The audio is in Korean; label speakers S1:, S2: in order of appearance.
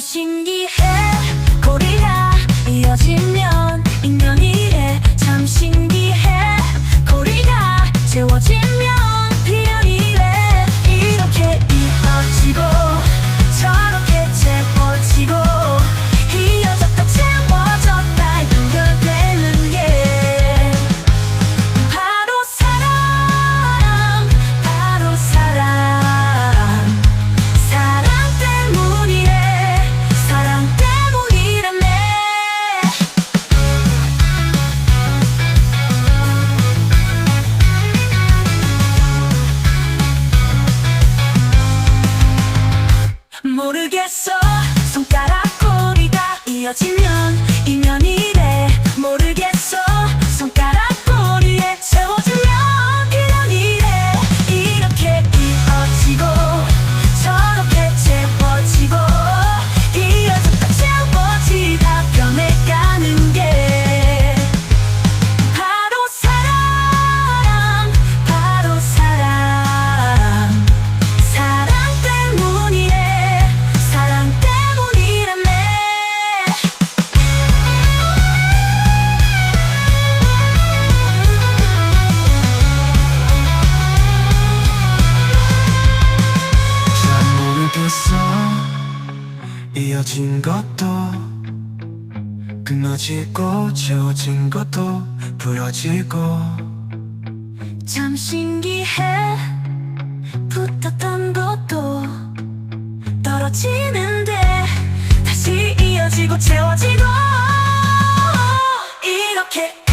S1: şimdi her 모르겠어. 손가락 꼬리가 이어지면 이면이래.
S2: 모르겠어. 없어. 이어진 것도 끊어지고 채워진 것도 부러지고
S1: 참 신기해. 붙었던 것도 떨어지는데 다시 이어지고 채워지고 이렇게